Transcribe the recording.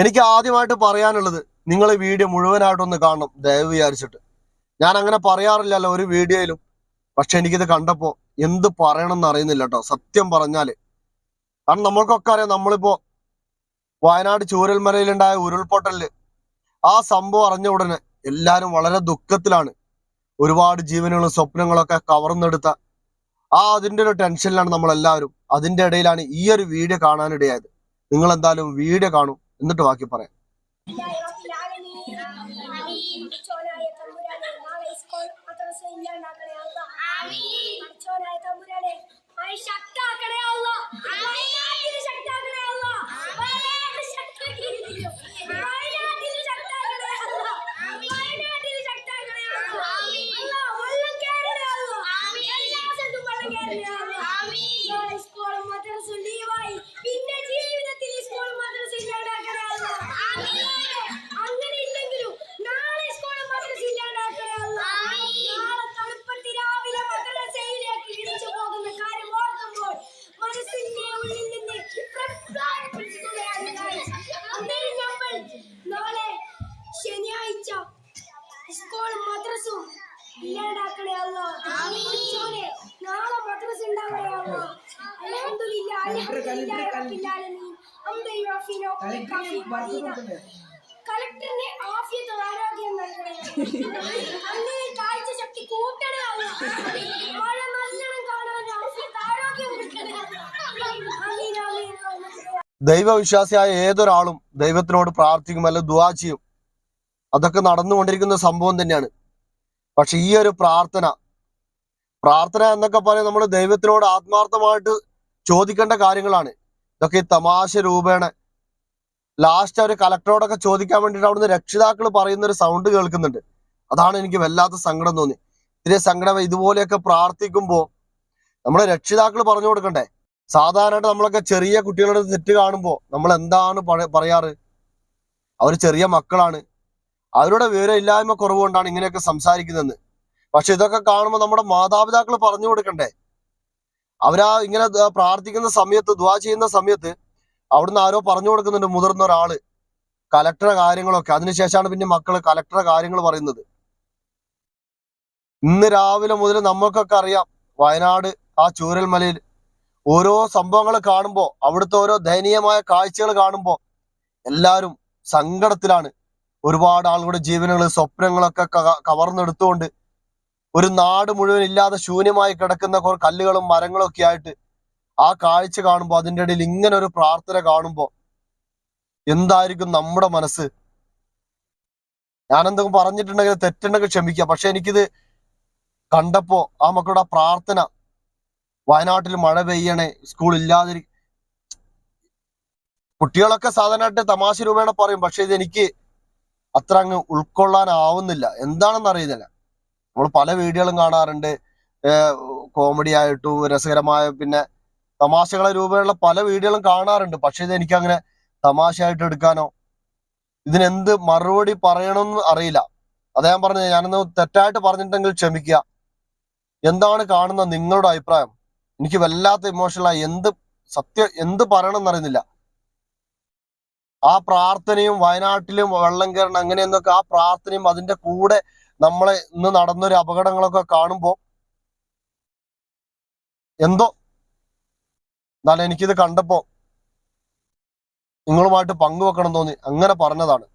എനിക്ക് ആദ്യമായിട്ട് പറയാനുള്ളത് നിങ്ങൾ ഈ വീഡിയോ മുഴുവനായിട്ടൊന്ന് കാണണം ദയവ് വിചാരിച്ചിട്ട്. ഞാൻ അങ്ങനെ പറയാറില്ലല്ലോ ഒരു വീഡിയോയിലും പക്ഷെ എനിക്കിത് കണ്ടപ്പോ എന്ത് പറയണം എന്ന് അറിയുന്നില്ല കേട്ടോ സത്യം പറഞ്ഞാൽ. കാരണം നമ്മൾക്കൊക്കെ അറിയാം നമ്മളിപ്പോ വയനാട് ചൂരൽമലയിലുണ്ടായ ഉരുൾപൊട്ടലിൽ ആ സംഭവം അറിഞ്ഞ ഉടനെ എല്ലാരും വളരെ ദുഃഖത്തിലാണ്. ഒരുപാട് ജീവനുകളും സ്വപ്നങ്ങളൊക്കെ കവർന്നെടുത്ത ആ അതിന്റെ ഒരു ടെൻഷനിലാണ് നമ്മളെല്ലാവരും. അതിന്റെ ഇടയിലാണ് ഈ ഒരു വീഡിയോ കാണാനിടയായത്. നിങ്ങൾ എന്തായാലും വീഡിയോ കാണും. എന്നിട്ട് ബാക്കി പറയാം. പഠിച്ചോനായ സ്കൂളും മദ്രസ ഇല്ലാണ്ടാക്കണേ അല്ലാ. നാളെ മദ്രസും ഉണ്ടാവണേ അല്ലോ. അൽഹംദുലില്ലാ, അൽഹംദുലില്ലാ കളക്ടറിന് ആഫിയത്ത് ആരോഗ്യം നൽകണേ അങ്ങനെ കാഴ്ച ശക്തി കൂട്ടണേ മഴ നല്ലോണം കാണാൻ ആഫിയത്ത് ആരോഗ്യം കൊടുക്കണേ ആമീൻ ആമീൻ ആമീൻ ദൈവവിശ്വാസിയായ ഏതൊരാളും ദൈവത്തിനോട് പ്രാർത്ഥിക്കും അല്ല ദുവാ ചെയ്യും. അതൊക്കെ നടന്നുകൊണ്ടിരിക്കുന്ന സംഭവം തന്നെയാണ്. പക്ഷെ ഈ ഒരു പ്രാർത്ഥന പ്രാർത്ഥന എന്നൊക്കെ പറയാൻ നമ്മൾ ദൈവത്തിനോട് ആത്മാർത്ഥമായിട്ട് ചോദിക്കേണ്ട കാര്യങ്ങളാണ്. ഇതൊക്കെ ഈ തമാശ രൂപേണ. ലാസ്റ്റ് അവർ കലക്ടറോടൊക്കെ ചോദിക്കാൻ വേണ്ടിട്ട് അവിടുന്ന് രക്ഷിതാക്കൾ പറയുന്ന ഒരു സൗണ്ട് കേൾക്കുന്നുണ്ട്. അതാണ് എനിക്ക് വല്ലാത്ത സങ്കടം തോന്നി ഇതിലെ സങ്കടം ഇതുപോലെയൊക്കെ പ്രാർത്ഥിക്കുമ്പോൾ നമ്മളെ രക്ഷിതാക്കൾ പറഞ്ഞു കൊടുക്കണ്ടേ? സാധാരണയായിട്ട് നമ്മളൊക്കെ ചെറിയ കുട്ടികളുടെ തെറ്റ് കാണുമ്പോൾ നമ്മൾ എന്താണ് പറയാറ്? അവർ ചെറിയ മക്കളാണ്. അവരുടെ വിവരമില്ലായ്മ കുറവുകൊണ്ടാണ് ഇങ്ങനെയൊക്കെ സംസാരിക്കുന്നതെന്ന്. പക്ഷെ ഇതൊക്കെ കാണുമ്പോൾ നമ്മുടെ മാതാപിതാക്കൾ പറഞ്ഞു കൊടുക്കണ്ടേ? അവരാ ഇങ്ങനെ പ്രാർത്ഥിക്കുന്ന സമയത്ത് ദ്വാ ചെയ്യുന്ന സമയത്ത് അവിടുന്ന് ആരോ പറഞ്ഞു കൊടുക്കുന്നുണ്ട് മുതിർന്ന ഒരാൾ. കലക്ടറെ കാര്യങ്ങളൊക്കെ. അതിനുശേഷമാണ് പിന്നെ മക്കൾ കലക്ടറെ കാര്യങ്ങൾ പറയുന്നത്. ഇന്ന് രാവിലെ മുതൽ നമ്മൾക്കൊക്കെ അറിയാം വയനാട് ആ ചൂരൽമലയിൽ ഓരോ സംഭവങ്ങൾ കാണുമ്പോൾ അവിടുത്തെ ഓരോ ദയനീയമായ കാഴ്ചകൾ കാണുമ്പോൾ എല്ലാവരും സങ്കടത്തിലാണ്. ഒരുപാട് ആളുകളുടെ ജീവനുകൾ സ്വപ്നങ്ങളൊക്കെ കവർന്നെടുത്തുകൊണ്ട് ഒരു നാട് മുഴുവൻ ഇല്ലാതെ ശൂന്യമായി കിടക്കുന്ന കുറെ കല്ലുകളും മരങ്ങളും ഒക്കെ ആയിട്ട് ആ കാഴ്ച കാണുമ്പോൾ അതിന്റെ ഇടയിൽ ഇങ്ങനെ ഒരു പ്രാർത്ഥന കാണുമ്പോൾ എന്തായിരിക്കും നമ്മുടെ മനസ്സ്? ഞാനെന്തെങ്കിലും പറഞ്ഞിട്ടുണ്ടെങ്കിൽ തെറ്റുണ്ടെങ്കിൽ ക്ഷമിക്കാം പക്ഷെ എനിക്കിത് കണ്ടപ്പോ ആ മക്കളുടെ പ്രാർത്ഥന വയനാട്ടിൽ മഴ പെയ്യണേ സ്കൂൾ ഇല്ലാതിരി കുട്ടികളൊക്കെ സാധാരണയായിട്ട് തമാശ രൂപേണ പറയും. പക്ഷെ ഇത് എനിക്ക് അത്ര അങ്ങ് ഉൾക്കൊള്ളാനാവുന്നില്ല. എന്താണെന്ന് അറിയുന്നില്ല നമ്മൾ പല വീഡിയോകളും കാണാറുണ്ട്. കോമഡി ആയിട്ടും രസകരമായ പിന്നെ തമാശകളെ രൂപയുള്ള പല വീഡിയോകളും കാണാറുണ്ട്. പക്ഷെ ഇത് എനിക്ക് അങ്ങനെ തമാശയായിട്ട് എടുക്കാനോ ഇതിനെന്ത് മറുപടി പറയണമെന്ന് അറിയില്ല. അതാ ഞാൻ പറഞ്ഞത്. ഞാനൊന്ന് തെറ്റായിട്ട് പറഞ്ഞിട്ടുണ്ടെങ്കിൽ ക്ഷമിക്കുക. എന്താണ് കാണുന്ന നിങ്ങളുടെ അഭിപ്രായം? എനിക്ക് വല്ലാത്ത ഇമോഷണലായി എന്ത് സത്യം എന്ത് പറയണം എന്നറിയുന്നില്ല ആ പ്രാർത്ഥനയും വയനാട്ടിലും വെള്ളം കയറണം അങ്ങനെയെന്നൊക്കെ ആ പ്രാർത്ഥനയും അതിന്റെ കൂടെ നമ്മളെ ഇന്ന് നടന്നൊരു അപകടങ്ങളൊക്കെ കാണുമ്പോൾ എന്തോ എന്നാലും എനിക്കിത് കണ്ടപ്പോ നിങ്ങളുമായിട്ട് പങ്കുവെക്കണം തോന്നി. അങ്ങനെ പറഞ്ഞതാണ്.